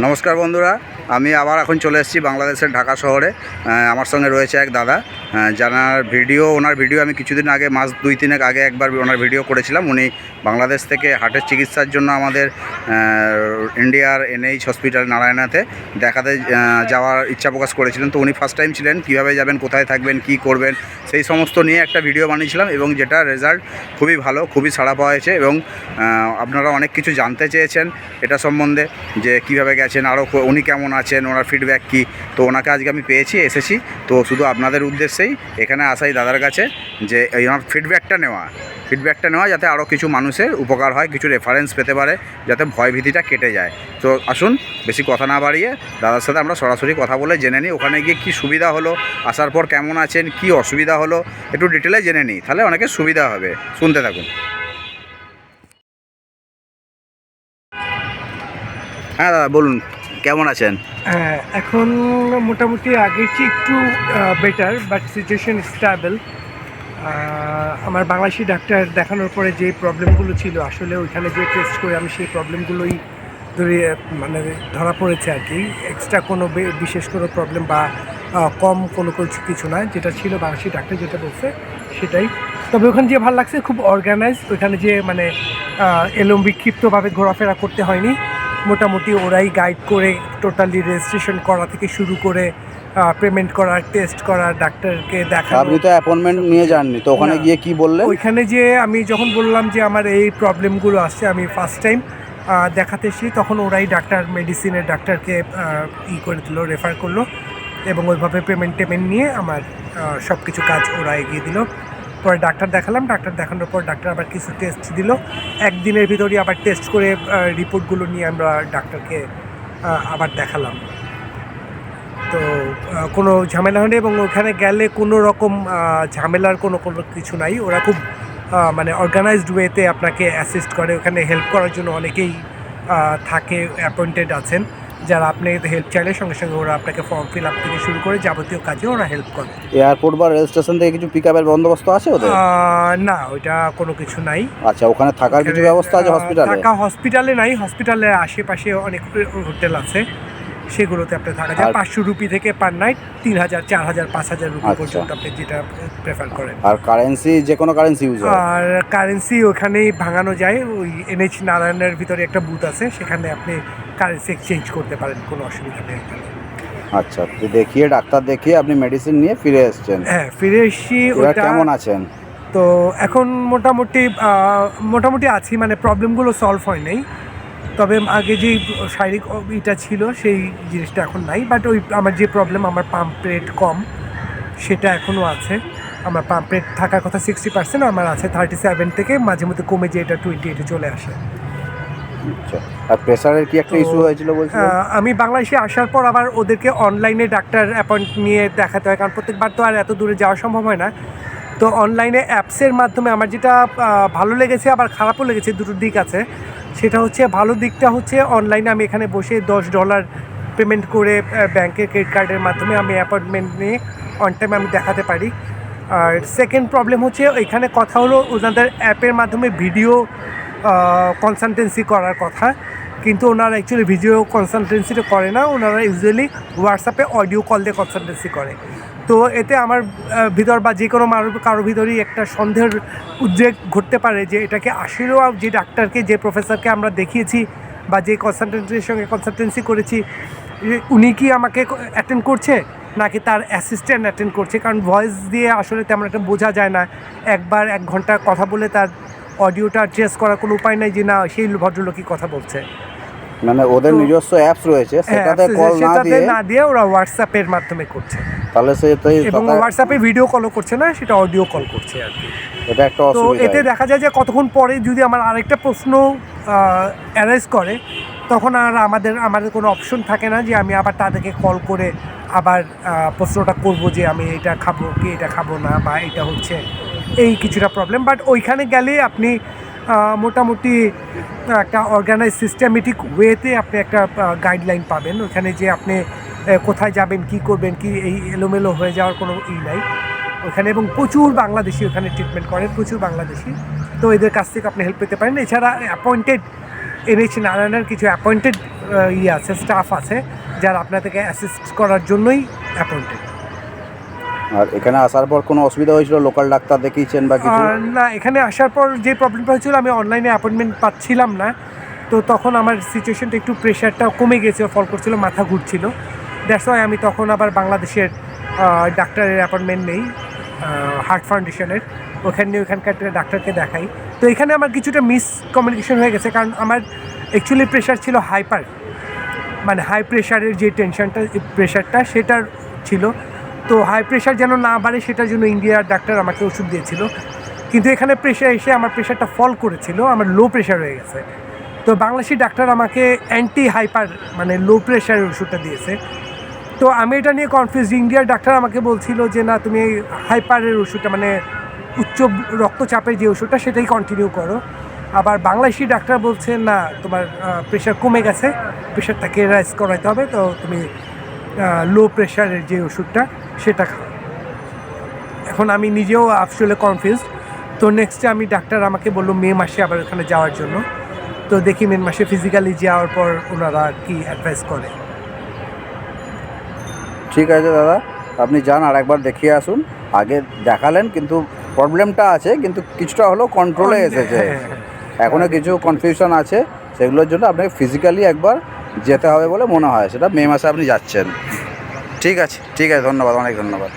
নমস্কার বন্ধুরা আমি আবার এখন চলে এসেছি বাংলাদেশের ঢাকা শহরে। আমার সঙ্গে রয়েছে এক দাদা। যার ভিডিও, ওনার ভিডিও আমি কিছুদিন আগে, মাস দুই তিনেক আগে একবার ওনার ভিডিও করেছিলাম। উনি বাংলাদেশ থেকে হার্টের চিকিৎসার জন্য আমাদের ইন্ডিয়ার এনএইচ হসপিটাল নারায়ণাতে দেখাতে যাওয়ার ইচ্ছা প্রকাশ করেছিলেন। তো উনি ফার্স্ট টাইম ছিলেন, কীভাবে যাবেন, কোথায় থাকবেন, কি করবেন, সেই সমস্ত নিয়ে একটা ভিডিও বানিয়েছিলাম এবং যেটা রেজাল্ট খুবই ভালো, খুবই সাড়া পাওয়া হয়েছে এবং আপনারা অনেক কিছু জানতে চেয়েছেন। এটা সম্বন্ধে যে কীভাবে গেছেন আরও উনি কেমন আছেন, ওনার ফিডব্যাক কী? তো ওনাকে আজকে আমি পেয়েছি, এসেছি। তো শুধু আপনাদের উদ্দেশ্যেই এখানে আসাই দাদার কাছে যে এই ওনার ফিডব্যাকটা নেওয়া। ফিডব্যাকটা নেওয়া যাতে আরও কিছু মানুষের উপকার হয়, কিছু রেফারেন্স পেতে পারে, যাতে ভয়ভীতিটা কেটে যায়। তো আসুন, বেশি কথা না বাড়িয়ে দাদার সাথে আমরা সরাসরি কথা বলে জেনে নিই, ওখানে গিয়ে কী সুবিধা হলো, আসার পর কেমন আছেন, কি অসুবিধা হলো, একটু ডিটেলে জেনে নিই, তাহলে অনেকের সুবিধা হবে। শুনতে থাকুন। হ্যাঁ দাদা, বলুন। কেমন আছেন? হ্যাঁ, এখন মোটামুটি আগের চেয়ে একটু বেটার বাট সিচুয়েশন স্ট্যাবল আমার বাংলাদেশি ডাক্তার দেখানোর পরে যে প্রবলেমগুলো ছিল আসলে ওইখানে যে টেস্ট করে আমি সেই প্রবলেমগুলোই ধরে মানে ধরা পড়েছে আর কি। এক্সট্রা কোনো বিশেষ কোনো প্রবলেম বা কম কোনো কিছু কিছু না যেটা ছিল বাংলাদেশি ডাক্তার যেটা বলছে সেটাই। তবে ওখানে যে ভালো লাগছে খুব অর্গানাইজ ওইখানে যে মানে এলোম বিক্ষিপ্তভাবে ঘোরাফেরা করতে হয়নি। মোটামুটি ওরাই গাইড করে টোটালি রেজিস্ট্রেশন করা থেকে শুরু করে পেমেন্ট করা টেস্ট করা ডাক্তারকে দেখা আপনি তো অ্যাপয়েন্টমেন্ট নিয়ে যাননি তো ওখানে গিয়ে কি বললেন? ওইখানে যে আমি যখন বললাম যে আমার এই প্রবলেমগুলো আসছে আমি ফার্স্ট টাইম দেখাতে এসেছি তখন ওরাই ডাক্তার মেডিসিনের ডাক্তারকে ই করে দিল রেফার করল এবং ওইভাবে পেমেন্ট টেমেন্ট নিয়ে আমার সব কিছু কাজ ওরা এগিয়ে দিল। পরে ডাক্তার দেখালাম, ডাক্তার দেখানোর পর ডাক্তার আবার কিছু টেস্ট দিল। একদিনের ভিতরেই আবার টেস্ট করে রিপোর্টগুলো নিয়ে আমরা ডাক্তারকে আবার দেখালাম। তো কোনো ঝামেলা হয়নি এবং ওখানে গেলে কোনো রকম ঝামেলার কোনো কোনো কিছু নাই। ওরা খুব মানে অর্গানাইজড ওয়েতে আপনাকে অ্যাসিস্ট করে। ওখানে হেল্প করার জন্য অনেকেই থাকে অ্যাপয়েন্টেড আছেন। যারা আপনি হেল্প চাইলে সঙ্গে সঙ্গে ওরা আপনাকে ফর্ম ফিল আপ থেকে শুরু করে যাবতীয় কাজে ওরা হেল্প করে এয়ারপোর্ট বা রেল স্টেশন থেকে কিছু পিক আপের বন্দোবস্ত আছে ওদের? না ওইটা কোনো কিছু নাই। আচ্ছা ওখানে থাকার কিছু ব্যবস্থা আছে হসপিটালে থাকা হসপিটালে নাই। হসপিটালের আশেপাশে অনেক হোটেল আছে। সেগুলোতে আপনি থাকা যায়। পাঁচশো রুপি থেকে পার নাইট তিন হাজার চার হাজার পাঁচ হাজার রুপি আচ্ছা। পর্যন্ত আপনি যেটা প্রেফার করেন। আর কারেন্সি যে কোনো কারেন্সি ইউজ হয়? আর কারেন্সি ওখানেই ভাঙানো যায়। ওই এনএইচ নারায়ণের ভিতরে একটা বুথ আছে। সেখানে আপনি কারেন্সি এক্সচেঞ্জ করতে পারেন কোনো অসুবিধা নেই। আচ্ছা তো দেখিয়ে ডাক্তার দেখিয়ে আপনি মেডিসিন নিয়ে ফিরে এসেছেন। হ্যাঁ ফিরে এসছি ওটা কেমন আছেন? তো এখন মোটামুটি মোটামুটি আছি মানে প্রবলেমগুলো সলভ হয় নাই। তবে আগে যেই শারীরিক ইটা ছিল সেই জিনিসটা এখন নাই। বাট ওই আমার যে প্রবলেম আমার পাম্প রেট কম সেটা এখনও আছে। আমার পাম্প রেট থাকার কথা সিক্সটি পার্সেন্ট আমার আছে থার্টি সেভেন থেকে মাঝে মধ্যে কমে যে এটা টোয়েন্টি এইটে চলে আসে। আচ্ছা। আর প্রেসারের কি একটা ইস্যু হয়েছিল বলছিলেন? আহ, আমি বাংলাদেশে আসার পর আবার ওদেরকে অনলাইনে ডাক্তার অ্যাপয়েন্ট নিয়ে দেখাতে হয় কারণ প্রত্যেকবার তো আর এত দূরে যাওয়া সম্ভব হয় না। তো অনলাইনে অ্যাপসের মাধ্যমে আমার যেটা ভালো লেগেছে আবার খারাপও লেগেছে দুটো দিক আছে। সেটা হচ্ছে ভালো দিকটা হচ্ছে অনলাইনে আমি এখানে বসে দশ ডলার পেমেন্ট করে ব্যাংকের ক্রেডিট কার্ডের মাধ্যমে আমি অ্যাপয়েন্টমেন্ট নিয়ে অন টাইম আমি দেখাতে পারি। আর সেকেন্ড প্রবলেম হচ্ছে এখানে কথা হলো ওনাদের অ্যাপের মাধ্যমে ভিডিও কনসালটেন্সি করার কথা। কিন্তু ওনারা অ্যাকচুয়ালি ভিডিও কনসালটেন্সিটা করে না, ওনারা ইউজুয়ালি হোয়াটসঅ্যাপে অডিও কল দিয়ে কনসালটেন্সি করে। তো এতে আমার ভিতর বা যে কোনো মানুষ কারও ভিতরেই একটা সন্দেহের উদ্রেক ঘটতে পারে যে এটাকে আসলেও যে ডাক্তারকে, যে প্রফেসরকে আমরা দেখিয়েছি বা যে কনসালটেন্সির সঙ্গে কনসালটেন্সি করেছি উনি কি আমাকে অ্যাটেন্ড করছে? নাকি তার অ্যাসিস্ট্যান্ট অ্যাটেন্ড করছে? কারণ ভয়েস দিয়ে আসলে তেমন একটা বোঝা যায় না। একবার এক ঘণ্টা কথা বলে তার অডিওটা ট্রেস করার কোনো উপায় নাই যে না সেই ভদ্রলোকই কথা বলছে। মানে ওদের নিজস্ব অ্যাপস রয়েছে হ্যাঁ, সেটাতে কল না দিয়ে না দিয়ে ওরা হোয়াটসঅ্যাপের মাধ্যমে করছে। তাহলে সে তো এবং হোয়াটসঅ্যাপে ভিডিও কলও করছে না সেটা অডিও কল করছে আর কি। এটা একটা অসুবিধা তো এতে দেখা যায় যে কতক্ষণ পরে যদি আমার আরেকটা প্রশ্ন অ্যারেজ করে তখন আর আমাদের আমাদের কোনো অপশন থাকে না যে আমি আবার তাদেরকে কল করে আবার প্রশ্নটা করব যে আমি এটা খাব কি এটা খাব না বা এটা হচ্ছে। এই কিছুটা প্রবলেম বাট ওইখানে গেলে আপনি মোটামুটি একটা অর্গানাইজ সিস্টেমেটিক ওয়েতে আপনি একটা গাইডলাইন পাবেন। ওখানে যে আপনি কোথায় যাবেন, কি করবেন, কি এই এলোমেলো হয়ে যাওয়ার কোনো ই নাই। ওখানে এবং প্রচুর বাংলাদেশি ওখানে ট্রিটমেন্ট করেন, প্রচুর বাংলাদেশি। তো এদের কাছ থেকে আপনি হেল্প পেতে পারেন। এছাড়া অ্যাপয়েন্টেড এনেছি নারায়ণের কিছু অ্যাপয়েন্টেড ইয়ে আছে স্টাফ আছে, যারা আপনাদেরকে অ্যাসিস্ট করার জন্যই অ্যাপয়েন্টেড আর এখানে আসার পর কোনো অসুবিধা হয়েছিল? লোকাল ডাক্তার দেখিয়েছেন বা না, এখানে আসার পর যে প্রবলেমটা হয়েছিল, আমি অনলাইনে অ্যাপয়েন্টমেন্ট পাচ্ছিলাম না। তো তখন আমার সিচুয়েশনটা একটু প্রেশারটা কমে গেছে ফল করছিল, মাথা ঘুরছিল। দ্যাটস ওয়াই আমি তখন আবার বাংলাদেশের ডাক্তারের অ্যাপয়েন্টমেন্ট নেই হার্ট ফাউন্ডেশনের ওখানে ওখানকার ডাক্তারকে দেখাই। তো এখানে আমার কিছুটা মিস কমিউনিকেশন হয়ে গেছে, কারণ আমার অ্যাকচুয়ালি প্রেশার ছিল হাইপার মানে হাই প্রেশারের যে টেনশনটা প্রেশারটা সেটার ছিল। তো হাই প্রেশার যেন না বাড়ে, সেটার জন্য ইন্ডিয়ার ডাক্তার আমাকে ওষুধ দিয়েছিল। কিন্তু এখানে প্রেশার এসে আমার প্রেশারটা ফল করেছিল, আমার লো প্রেশার হয়ে গেছে। তো বাংলাদেশি ডাক্তার আমাকে অ্যান্টি হাইপার মানে লো প্রেশারের ওষুধটা দিয়েছে। তো আমি এটা নিয়ে কনফিউজ ইন্ডিয়ার ডাক্তার আমাকে বলছিল যে, না, তুমি হাইপারের ওষুধটা মানে উচ্চ রক্তচাপের যে ওষুধটা, সেটাই কন্টিনিউ করো। আবার বাংলাদেশি ডাক্তার বলছে, না, তোমার প্রেশার কমে গেছে প্রেশারটাকে রাইজ করাইতে হবে, তো তুমি লো প্রেশারের যে ওষুধটা সেটা খাও এখন আমি নিজেও আসলে কনফিউজ তো নেক্সটে আমি ডাক্তার আমাকে বলল মে মাসে আবার ওখানে যাওয়ার জন্য। তো দেখি মে মাসে ফিজিক্যালি যাওয়ার পর ওনারা কি অ্যাডভাইস করে। ঠিক আছে দাদা আপনি যান আর একবার দেখিয়ে আসুন। আগে দেখালেন কিন্তু প্রবলেমটা আছে কিন্তু কিছুটা হলেও কন্ট্রোলে এসেছে। হ্যাঁ, হ্যাঁ। এখনও কিছু কনফিউশন আছে। সেগুলোর জন্য আপনাকে ফিজিক্যালি একবার যেতে হবে বলে মনে হয়, সেটা মে মাসে আপনি যাচ্ছেন। ঠিক আছে ঠিক আছে, ধন্যবাদ, অনেক ধন্যবাদ।